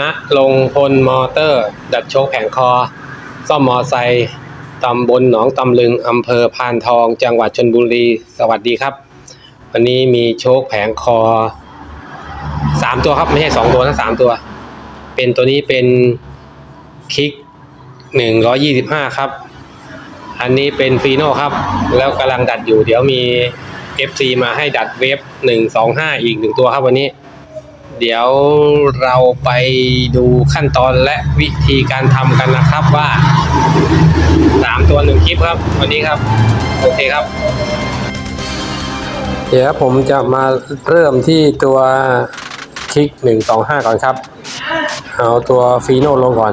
ณลงพลมอเตอร์ ดัดโชคแผงคอ ซ่อมมอไซค์ตำบลหนองตำลึงอำเภอพานทอง จังหวัดชนบุรี สวัสดีครับ วันนี้มีโชคแผงคอสามตัวครับ ไม่ใช่สองตัวนะสามตัว เป็นตัวนี้เป็นคิกหนึ่งร้อยี่สิบห้าครับ อันนี้เป็นฟีโน่ครับ แล้วกำลังดัดอยู่ เดี๋ยวมี FC มาให้ดัดเวฟหนึ่งสองห้าอีกหนึ่งตัวครับวันนี้ เดี๋ยวเราไปดูขั้นตอนและวิธีการทำกันนะครับว่าสามตัวหนึ่งคลิปครับ วันนี้ครับ โอเคครับ เดี๋ยวผมจะมาเริ่มที่ตัวคลิกหนึ่งสองห้าก่อนครับ เอาตัวฟีโนลงก่อน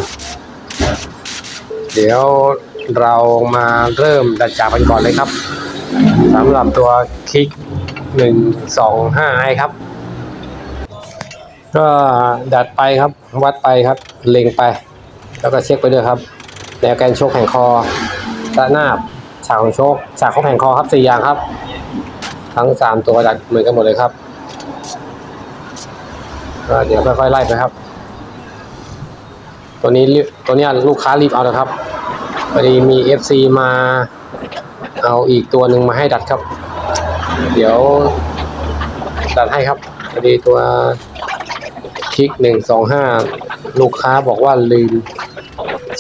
เดี๋ยวเรามาเริ่มดัดจับกันก่อนเลยครับสำหรับตัวคลิกหนึ่งสองห้าไอครับ ก็ดัดไปครับวัดไปครับ เล็งไป แล้วก็เช็คไปด้วยครับแนวแกนโชกแห่งคอตะหน้าบฉากของโชกฉากของแห่งคอครับสี่อย่างครับ ทั้งสามตัวดัดเหมือนกันหมดเลยครับก็เดี๋ยวค่อยๆไล่ไปครับ ตัวนี้ตัวนี้ลูกค้ารีบเอานะครับพอดีมี FC มาเอาอีกตัวหนึ่งมาให้ดัดครับ เดี๋ยวดัดให้ครับพอดีตัว คลิกหนึ่งสองห้าลูกค้าบอกว่าลืม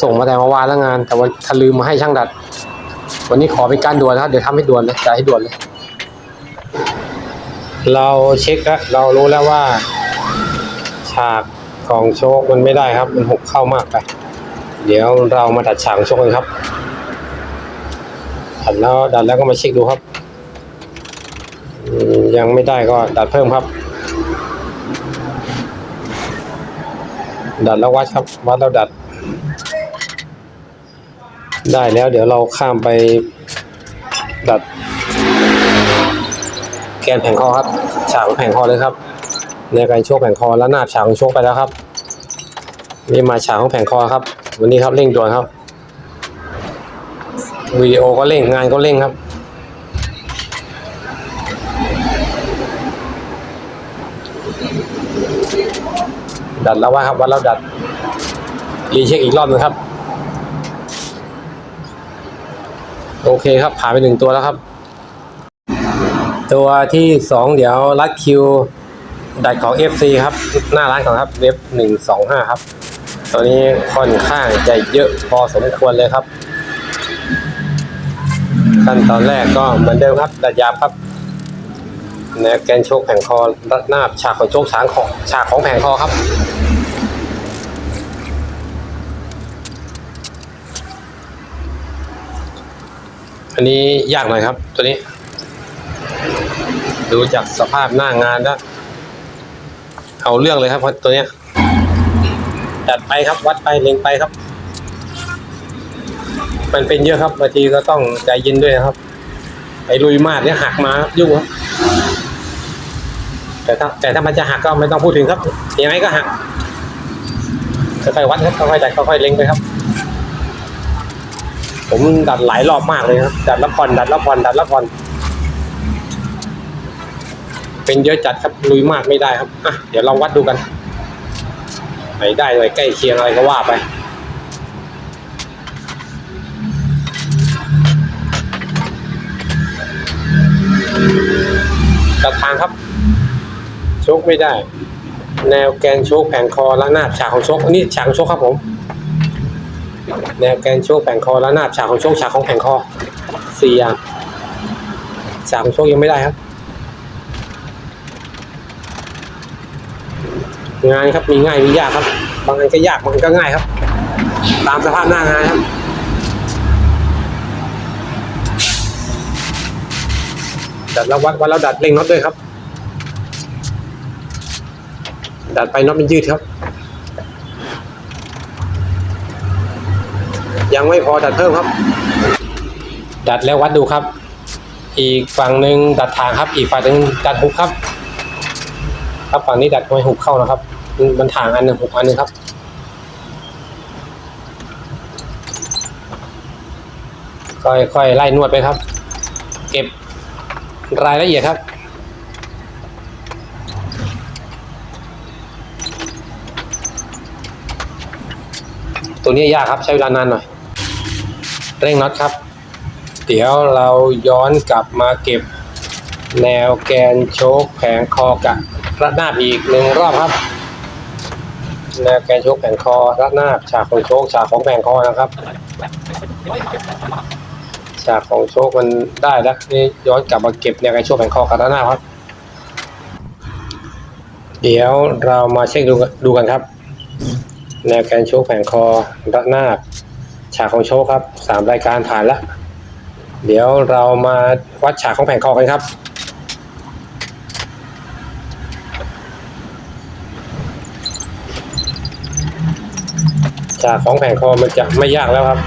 ส่งมาแต่เมื่อวานแล้วงาน แต่ว่าถ้าลืมมาให้ช่างดัด วันนี้ขอเป็นการด่วนนะครับเดี๋ยวทำให้ด่วนเลยจ่ายให้ด่วนเลย เราเช็คแล้วเรารู้แล้วว่า ฉากของโชคมันไม่ได้ครับ มันหกเข้ามากไปเดี๋ยวเรามาดัดฉากโชคกันครับดัดแล้วดัดแล้วก็มาเช็คดูครับ ยังไม่ได้ก็ดัดเพิ่มครับ ดัดแล้ววัดครับ วัดแล้วดัด ได้แล้วเดี๋ยวเราข้ามไปดัด แกนแผงคอครับ ฉากของแผงคอเลยครับ ในการโชกแผงคอแล้วหน้าฉากของโชกไปแล้วครับ นี่มาฉากของแผงคอครับ วันนี้ครับเร่งด่วนครับวิดีโอก็เร่งงานก็เร่งครับ ดัดแล้วว่าครับวัดแล้วดัด รีเช็คอีกรอบนึงครับ โอเคครับผ่านไปหนึ่งตัวแล้วครับ ตัวที่สองเดี๋ยวรัดคิว ดัดของ FC ครับ หน้าร้านของครับเว็บหนึ่งสองห้าครับ ตอนนี้ค่อนข้างจะเยอะพอสมควรเลยครับ ขั้นตอนแรกก็เหมือนเดิมครับ ดัดยาครับ นแกนโชกแผงคอรัดหน้าฉากของโชกฉากของฉากของแผงคอครับอันนี้ยากหน่อยครับ ตัวนี้ ดูจากสภาพหน้างานแล้วเอาเรื่องเลยครับตัวเนี้ยจัดไปครับวัดไปเล็งไปครับ มันเป็นเยอะครับบางทีก็ต้องใจเย็นด้วยนะครับ ไอ้ลุยมากเนี่ยหักมายุ่งครับแต่ถ้าแต่ถ้ามันจะหักก็ไม่ต้องพูดถึงครับยังไงก็หักค่อยๆวัดครับค่อยๆดัดค่อยๆเล็งไปครับ ผมดัดหลายรอบมากเลยครับดัดละผ่อนดัดละผ่อนดัดละผ่อนเป็นเยอะจัดครับลุยมากไม่ได้ครับอะเดี๋ยวลองวัดดูกันไหนได้เลยใกล้เคียงอะไรก็ว่าไป ตัดทางครับ โชคไม่ได้ แนวแกนโชคแผงคอและหน้าบฉากของโชคอันนี้ฉากของโชคครับผม แนวแกนโชคแผงคอและหน้าบฉากของโชคฉากของแผงคอสี่อย่างฉากของโชคยังไม่ได้ครับ งานครับมีง่ายมียากครับ บางอันก็ยากบางอันก็ง่ายครับ ตามสภาพหน้างานครับ ดัดแล้ววัดวัดแล้วดัดเร่งน็อตด้วยครับ ดัดไปน็อตมันยืดครับ ยังไม่พอดัดเพิ่มครับ ดัดแล้ววัดดูครับ อีกฝั่งหนึ่งดัดทางครับ อีกฝั่งหนึ่งดัดหุบครับครับฝั่งนี้ดัดไว้หุบเข้านะครับ มันทางอันหนึ่งหุบอันหนึ่งครับค่อยๆไล่นวดไปครับ เก็บ รายละเอียดครับ ตัวนี้ยากครับใช้เวลานานหน่อย เร่งน็อตครับ เดี๋ยวเราย้อนกลับมาเก็บ แนวแกนโชคแผงคอกับระนาอีกหนึ่งรอบครับ แนวแกนโชคแผงคอระนาฉากของโชคฉากของแผงคอนะครับ ฉากของโชคมันได้แล้วนี่ย้อนกลับมาเก็บแนวแกนโชคแผงคอกับระนาครับ เดี๋ยวเรามาเช็คดูดูกันครับ แนวแกนโชคแผงคอระนาบฉากของโชคครับสามรายการผ่านแล้วเดี๋ยวเรามาวัดฉากของแผงคอกันครับฉากของแผงคอมันจะไม่ยากแล้วครับ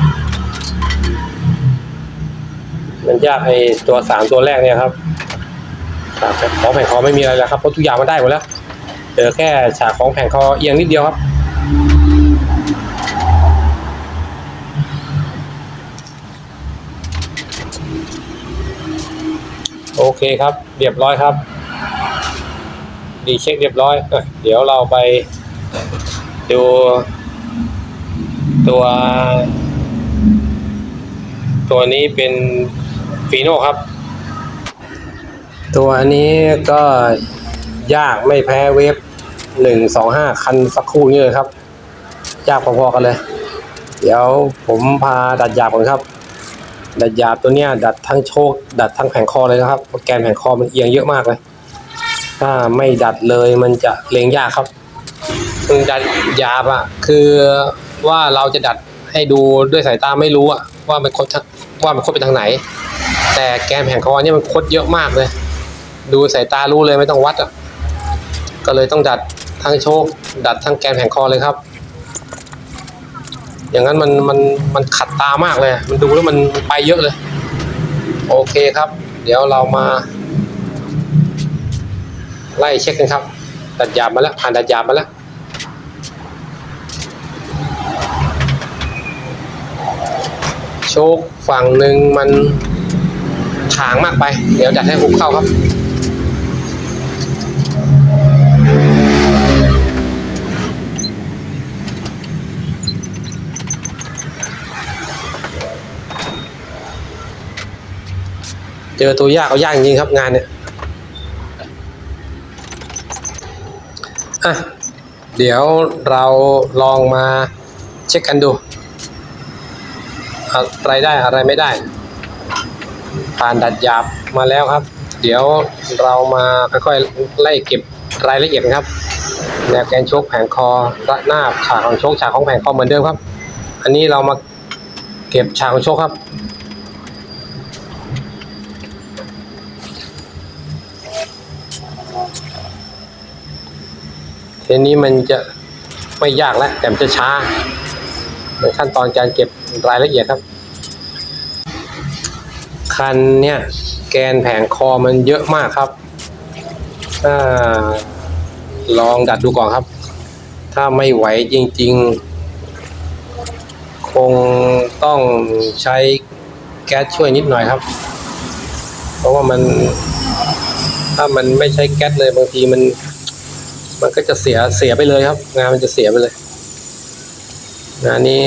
มันยากไอตัวสามตัวแรกเนี่ยครับฉากของแผงคอไม่มีอะไรแล้วครับเพราะทุกอย่างมันได้หมดแล้วเหลือแค่ฉากของแผงคอเอียงนิดเดียวครับโอเคครับ เรียบร้อยครับ ดีเช็คเรียบร้อยเอ้ยเดี๋ยวเราไปดูตัว ตัวนี้เป็น ฟีโน่ครับ ตัวนี้ก็ยากไม่แพ้เวฟหนึ่งสองห้าคันสักคู่นี้เลยครับ ยากพอๆกันเลย เดี๋ยวผมพาดัดหยาบก่อนครับ ดัดหยาบตัวเนี้ย ดัดทั้งโชค ดัดทั้งแผงคอเลยนะครับแกนแผงคอมันเอียงเยอะมากเลย ถ้าไม่ดัดเลยมันจะเลงยากครับมันดัดหยาบอะคือว่าเราจะดัดให้ดูด้วยสายตาไม่รู้อะว่ามันคดทางว่ามันคดไปทางไหน แต่แกนแผงคอเนี่ยมันคดเยอะมากเลย ดูสายตารู้เลยไม่ต้องวัดอะก็เลยต้องดัดทั้งโชค ดัดทั้งแกนแผงคอเลยครับ อย่างนั้นมันมันมันขัดตามากเลย มันดูแล้วมันไปเยอะเลย โอเคครับ เดี๋ยวเรามา ไล่เช็คกันครับ ดัดหยาบมาแล้วผ่านดัดหยาบมาแล้วโชคฝั่งหนึ่งมัน ถางมากไป เดี๋ยวดัดให้หุบเข้าครับเจอตัวยากเอายากจริงครับงานเนี่ยอะเดี๋ยวเราลองมาเช็คกันดู อะไรได้อะไรไม่ได้ ผ่านดัดหยาบมาแล้วครับ เดี๋ยวเรามาค่อยๆไล่เก็บรายละเอียดครับแนวแกนโชคแผงคอระหน้าฉากของโชคฉากของแผงคอเหมือนเดิมครับ อันนี้เรามาเก็บฉากของโชคครับทีนี้มันจะไม่ยากแล้วแต่มันจะช้าเหมือนขั้นตอนการเก็บรายละเอียดครับ คันเนี่ยแกนแผงคอมันเยอะมากครับถ้าลองดัดดูก่อนครับ ถ้าไม่ไหวจริง ๆ คงต้องใช้แก๊สช่วยนิดหน่อยครับ เพราะว่ามัน ถ้ามันไม่ใช้แก๊สเลยบางทีมัน มันก็จะเสียเสียไปเลยครับ งานมันจะเสียไปเลยงานนี้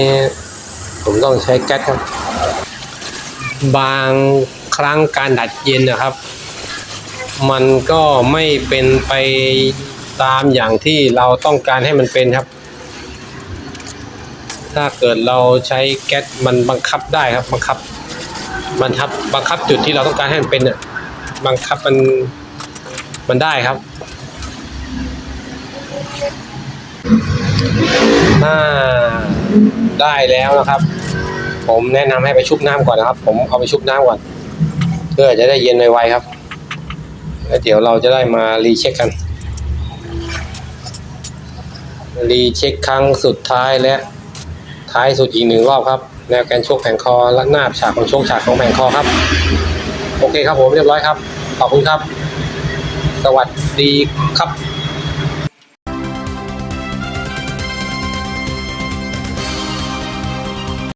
ผมต้องใช้แก๊สครับ บางครั้งการดัดเย็นนะครับ มันก็ไม่เป็นไปตามอย่างที่เราต้องการให้มันเป็นครับ ถ้าเกิดเราใช้แก๊สมันบังคับได้ครับบังคับ มันทับบังคับจุดที่เราต้องการให้มันเป็นเนี่ยบังคับมันมันได้ครับถ้าได้แล้วนะครับ ผมแนะนำให้ไปชุบน้ำก่อนนะครับ ผมเอาไปชุบน้ำก่อน เพื่อจะได้เย็นไวๆครับ แล้วเดี๋ยวเราจะได้มารีเช็คกัน รีเช็คครั้งสุดท้ายและท้ายสุดอีกหนึ่งรอบครับแนวแกนโชคแผงคอและหน้าฉากของโชคฉากของแผงคอครับ โอเคครับผมเรียบร้อยครับ ขอบคุณครับ สวัสดีครับ